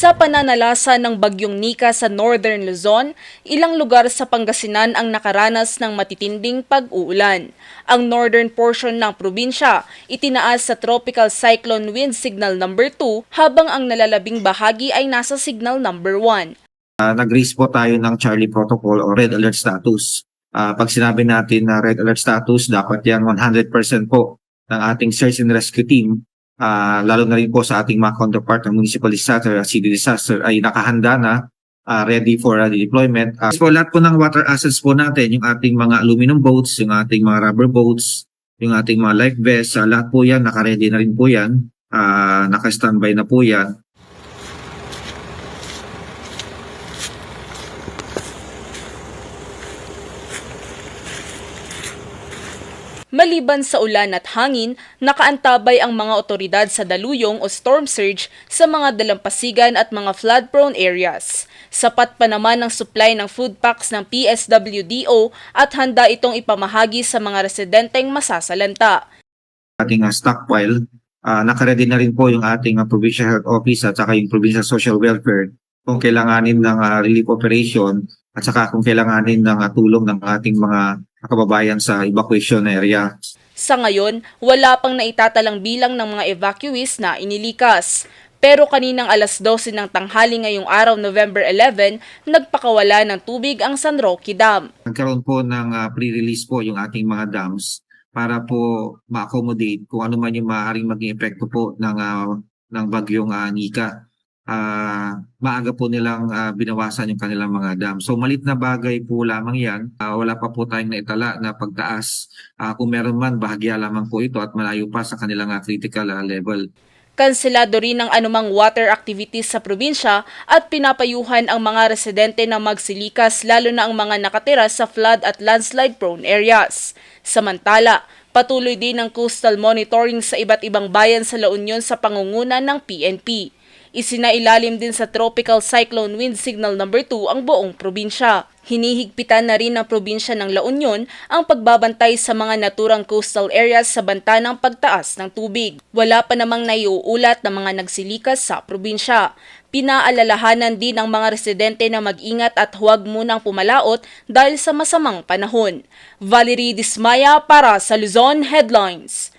Sa pananalasa ng bagyong Nika sa Northern Luzon, ilang lugar sa Pangasinan ang nakaranas ng matitinding pag-uulan. Ang northern portion ng probinsya itinaas sa Tropical Cyclone Wind Signal number 2 habang ang nalalabing bahagi ay nasa Signal number 1. uh, nag-raise po tayo ng Charlie Protocol o Red Alert Status. Ah, pag sinabi natin na Red Alert Status, dapat yan 100% po ng ating search and rescue team, ah, lalo na rin po sa ating mga counterpart ng municipal disaster at city disaster ay nakahanda na, ah, ready for ah, deployment. Uh, so lahat po ng water assets po natin, yung ating mga aluminum boats, yung ating mga rubber boats, yung ating mga life vests, ah, lahat po yan, naka-ready na rin po yan, ah, naka-standby na po yan. Maliban sa ulan at hangin, nakaantabay ang mga otoridad sa daluyong o storm surge sa mga dalampasigan at mga flood-prone areas. Sapat pa naman ang supply ng food packs ng PSWDO at handa itong ipamahagi sa mga residenteng masasalanta. ating uh, stockpile. Uh, nakaready na rin po yung ating uh, Provincial Health Office at saka yung Provincial Social Welfare kung kailanganin ng uh, relief operation at saka kung kailanganin ng uh, tulong ng ating mga kababayan sa evacuation area. Sa ngayon, wala pang naitatalang bilang ng mga evacuees na inilikas. Pero kaninang alas 12 ng tanghali ngayong araw November 11, nagpakawala ng tubig ang San Roque Dam. Nagkaroon po ng uh, pre-release po yung ating mga dams para po ma-accommodate kung ano man yung maaaring maging epekto po ng uh, ng bagyong uh, Nika. Ah, maaga po nilang ah, binawasan yung kanilang mga dam. So malit na bagay po lamang 'yan. Ah, wala pa po tayong naitala na pagtaas. Ah, kung meron man bahagya lamang po ito at malayo pa sa kanilang ah, critical ah, level. Kanselado rin ang anumang water activities sa probinsya at pinapayuhan ang mga residente na magsilikas lalo na ang mga nakatira sa flood at landslide prone areas. Samantala, patuloy din ang coastal monitoring sa iba't ibang bayan sa La Union sa pangunguna ng PNP. Isinailalim din sa Tropical Cyclone Wind Signal number 2 ang buong probinsya. Hinihigpitan na rin ng probinsya ng La Union ang pagbabantay sa mga naturang coastal areas sa banta ng pagtaas ng tubig. Wala pa namang naiuulat ng mga nagsilikas sa probinsya. Pinaalalahanan din ng mga residente na mag-ingat at huwag munang pumalaot dahil sa masamang panahon. Valerie Dismaya para sa Luzon Headlines.